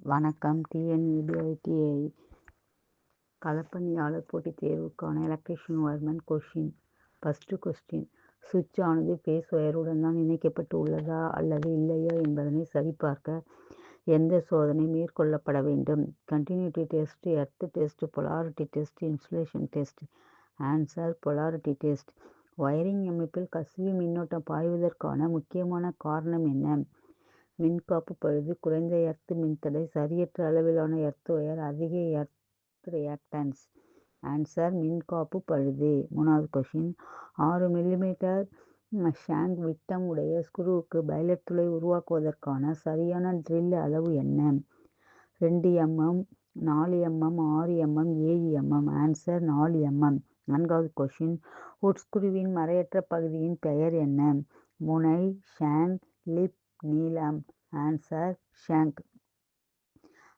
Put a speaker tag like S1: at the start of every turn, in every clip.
S1: வணக்கம். டிஎன்இபிஐடிஐ களப்பணியாளர் போட்டித் தேர்வுக்கான electrician wireman question first question சுவிட்ச் ஆனது ஃபேஸ் ஒயருடன் தான் இணைக்கப்பட்டு உள்ளதா அல்லது இல்லையா என்பதனை சரிபார்க்க எந்த சோதனை மேற்கொள்ளப்பட வேண்டும்? Continuity test earth test polarity test insulation test answer polarity test wiring அமைப்பில் கசிவு மின்னோட்டம் பாய்வதற்கான முக்கியமான காரணம் என்ன? மின்காப்பு பழுது குறைந்த எர்த் மின்தடை சரியற்ற அளவிலான எர்த் ஒயர் அதிக எர்த் ரியாக்டன்ஸ். ஆன்சர் மின்காப்பு பழுது. மூணாவது கொஷின் ஆறு மில்லிமீட்டர் ஷேங் விட்டம் உடைய ஸ்குருவுக்கு பைலட் துளை உருவாக்குவதற்கான சரியான ட்ரில் அளவு என்ன? ரெண்டு எம்எம் நாலு எம்எம் ஆறு எம்எம் ஏழு எம்எம் ஆன்சர் நாலு எம்எம் நான்காவது கொஷின் உட்ஸ்குருவின் மறையற்ற பகுதியின் பெயர் என்ன? முனை ஷாங்க் லிப் நீளம் ஆன்சர் ஷேங்க்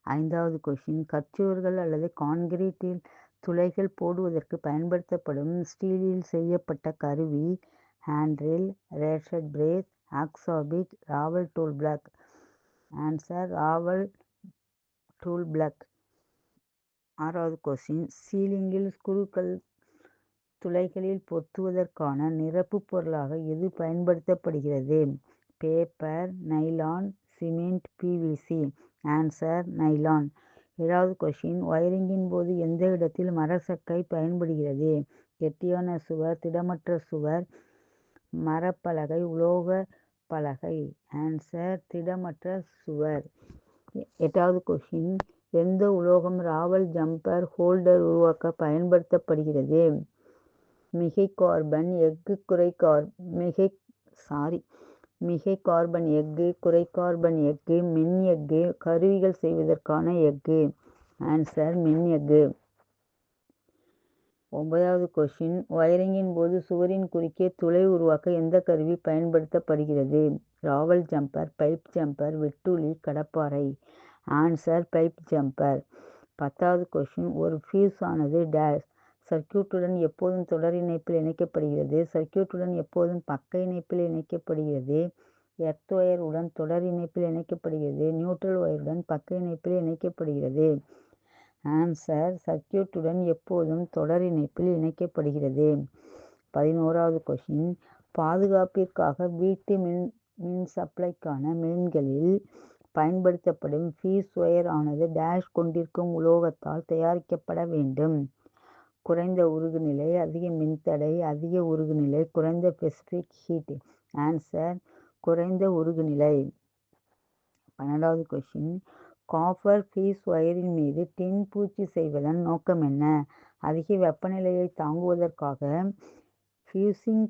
S1: ஐந்தாவது கொஷின் கற்சுவர்கள் அல்லது கான்கிரீட்டில் துளைகள் போடுவதற்கு பயன்படுத்தப்படும் ஸ்டீலில் செய்யப்பட்ட கருவி hand drill ratchet brace ஆக்ஸாபிட் rawl tool block answer rawl tool block ஆறாவது கொஸ்டின் சீலிங்கில் ஸ்குருக்கள் துளைகளில் பொத்துவதற்கான நிரப்பு பொருளாக எது பயன்படுத்தப்படுகிறது? Paper nylon cement PVC answer nylon ஏழாவது கொஷின் ஒயரிங்கின் போது எந்த இடத்தில் மரச்சக்கை பயன்படுகிறது? கெட்டியான சுவர் திடமற்ற சுவர் மரப்பலகை உலோக பலகை. ஆன்சர் திடமற்ற சுவர். எட்டாவது கொஷின் எந்த உலோகம் ராவல் ஜம்பர் ஹோல்டர் உருவாக்க பயன்படுத்தப்படுகிறது? மிகை கார்பன் எஃகு குறை கார் மிகை சாரி மிகை கார்பன் எஃகு குறை கார்பன் எஃகு மின் எஃகு கருவிகள் செய்வதற்கான எஃகு. ஆன்சர் மின் எஃகு. ஒன்பதாவது கொஷின் வயரிங்கின் போது சுவரின் குறுக்கே துளை உருவாக்க எந்த கருவி பயன்படுத்தப்படுகிறது? ராவல் ஜம்பர் பைப் ஜம்பர் வெட்டுளி கடப்பாறை. Answer pipe jumper. பத்தாவது கொஷின் ஒரு ஃபியூஸ் ஆனது டேஷ் சர்க்கியூட்டுடன் எப்போதும் தொடர் இணைப்பில் இணைக்கப்படுகிறது. சர்க்கியூட்டுடன் எப்போதும் பக்க இணைப்பில் இணைக்கப்படுகிறது. எர்த் ஒயர் உடன் தொடர் இணைப்பில் இணைக்கப்படுகிறது. நியூட்ரல் ஒயருடன் பக்க இணைப்பில் இணைக்கப்படுகிறது. ஆன்சர் சர்க்கியூட்டுடன் எப்போதும் தொடர் இணைப்பில் இணைக்கப்படுகிறது. பதினோராவது கொஷின் பாதுகாப்பிற்காக வீட்டு மின் மின் சப்ளைக்கான மீன்களில் பயன்படுத்தப்படும் ஃபீஸ் ஒயர் ஆனது டேஷ் கொண்டிருக்கும் உலோகத்தால் தயாரிக்கப்பட வேண்டும். குறைந்த உருகுநிலை அதிக மின்தடை அதிக உருகுநிலை குறைந்த பெசிபிக் ஹீட் ஆன்சர் குறைந்த உருகுநிலை பன்னெண்டாவது கொஷின் காப்பர் ஃபீஸ் ஒயரின் மீது டின் பூச்சி செய்வதன் நோக்கம் என்ன? அதிக வெப்பநிலையை தாங்குவதற்காக ஃபியூசிங்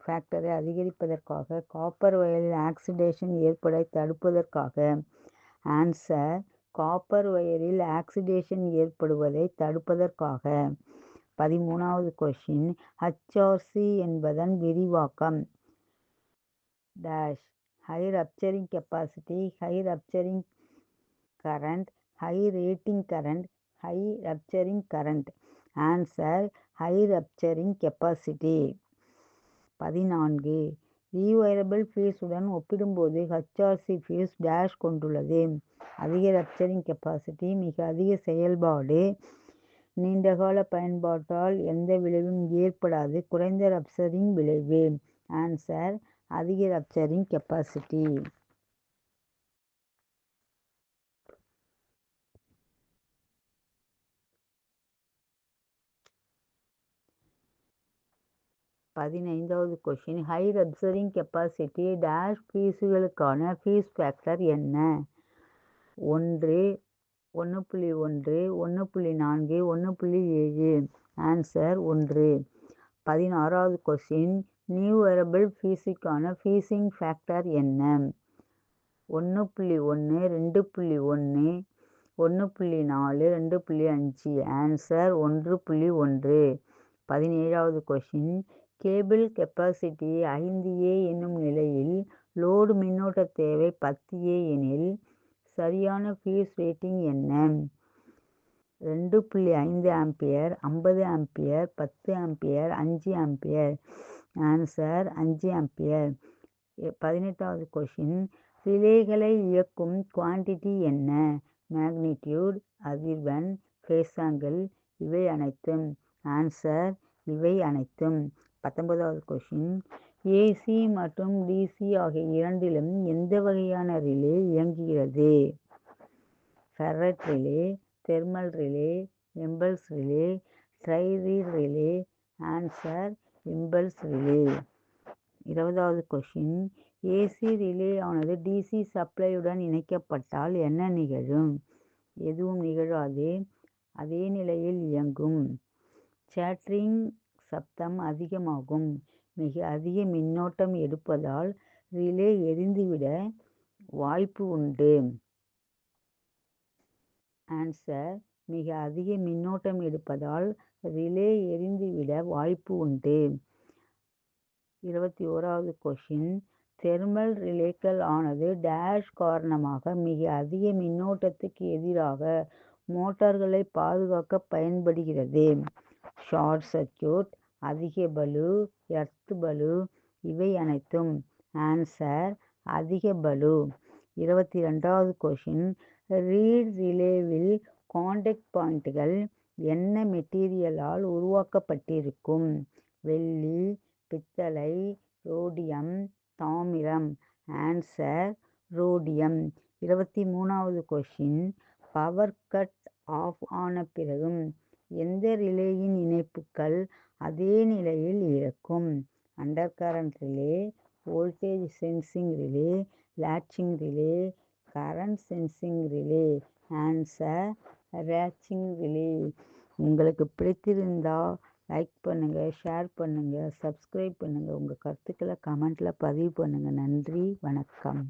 S1: ஃபேக்டரை அதிகரிப்பதற்காக காப்பர் ஒயரில் ஆக்சிடேஷன் ஏற்பட தடுப்பதற்காக ஆன்சர் காப்பர் ஒயரில் ஆக்சிடேஷன் ஏற்படுவதை தடுப்பதற்காக. பதிமூணாவது கொஷின் ஹச்ஆர்சி என்பதன் விரிவாக்கம். Dash high rupturing capacity high rupturing current high rating current high rupturing current answer high rupturing capacity பதினான்கு. ரீவயரபிள் ஃபீஸுடன் ஒப்பிடும்போது ஹச்ஆர்சி ஃபீஸ் டேஷ் கொண்டுள்ளது. அதிக ரப்சரிங் கெப்பாசிட்டி மிக அதிக செயல்பாடு. நீண்டகால பயன்பாட்டால் எந்த விளைவும் ஏற்படாது. குறைந்த ரப்சரிங் விளைவு. ஆன்சர் அதிக ரப்சரிங் கெப்பாசிட்டி பதினைந்தாவது question high rupturing capacity dash ஃபீஸுகளுக்கான fuse factor என்ன? ஒன்று ஒன்று புள்ளி ஒன்று ஒன்று புள்ளி நான்கு ஒன்று புள்ளி ஏழு. ஆன்சர் ஒன்று. பதினாறாவது கொஷின் நியூ வேரபிள் ஃபீஸுக்கான ஃபீஸிங் ஃபேக்டர் என்ன? ஒன்று புள்ளி ஒன்று ரெண்டு புள்ளி ஒன்று ஒன்று புள்ளி நாலு ரெண்டு புள்ளி அஞ்சு. ஆன்சர் ஒன்று புள்ளி ஒன்று. பதினேழாவது கொஷின் கேபிள் கெப்பாசிட்டி ஐந்து ஏ என்னும் நிலையில் லோடு மின்னோட்ட தேவை பத்து ஏ எனில் சரியான ஃபியூஸ் ரேட்டிங் என்ன? ரெண்டு புள்ளி ஐந்து ஆம்பியர் ஐம்பது ஆம்பியர் பத்து ஆம்பியர் அஞ்சு ஆம்பியர். ஆன்சர் அஞ்சு ஆம்பியர். பதினெட்டாவது கொஷின் ரிலேகளை இயக்கும் குவான்டிட்டி என்ன? மேக்னிடியூட் அதிர்வெண் ஃபேஸாங்கிள் இவை அனைத்தும். ஆன்சர் இவை அனைத்தும். பத்தொன்பதாவது கொஷின் ஏசி மற்றும் டிசி ஆகிய இரண்டிலும் எந்த வகையான ரிலே இயங்குகிறது? Ferrite relay thermal relay impulse relay dry reed relay answer impulse relay. இருபதாவது கொஷின். ஏசி ரிலே ஆனது டிசி சப்ளையுடன் இணைக்கப்பட்டால் என்ன நிகழும்? எதுவும் நிகழாது. அதே நிலையில் இயங்கும். சேட்ரிங் சப்தம் அதிகமாகும். மிக அதிக மின்னோட்டம் எடுப்பதால் ரிலே எரிந்துவிட வாய்ப்பு உண்டு. ஆன்சர் மிக அதிக மின்னோட்டம் எடுப்பதால் ரிலே எரிந்துவிட வாய்ப்பு உண்டு. இருபத்தி ஓராவது கொஷின் தெர்மல் ரிலேக்கள் ஆனது டேஷ் காரணமாக மிக அதிக மின்னோட்டத்துக்கு எதிராக மோட்டார்களை பாதுகாக்க பயன்படுகிறது. ஷார்ட் சர்க்யூட் அதிக பலு எர்த் பலு இவை அனைத்தும் ஆன்சர் அதிக பலு. இருபத்தி ரெண்டாவது கொஷின் ரீட் ரிலேவில் காண்டாக்ட் பாயிண்ட்டுகள் என்ன மெட்டீரியலால் உருவாக்கப்பட்டிருக்கும்? வெள்ளி பித்தளை ரோடியம் தாமிரம். ஆன்சர் ரோடியம் இருபத்தி மூணாவது கொஷின் பவர் கட் ஆஃப் ஆன பிறகும் எந்த ரிலேயின் இணைப்புகள் அதே நிலையில் இருக்கும். Under current relay voltage sensing relay latching relay current sensing relay answer latching relay உங்களுக்கு பிடித்திருந்தால் லைக் பண்ணுங்கள் ஷேர் பண்ணுங்கள் சப்ஸ்கிரைப் பண்ணுங்கள் உங்கள் கருத்துக்களை கமெண்ட்டில் பதிவு பண்ணுங்கள் நன்றி வணக்கம்.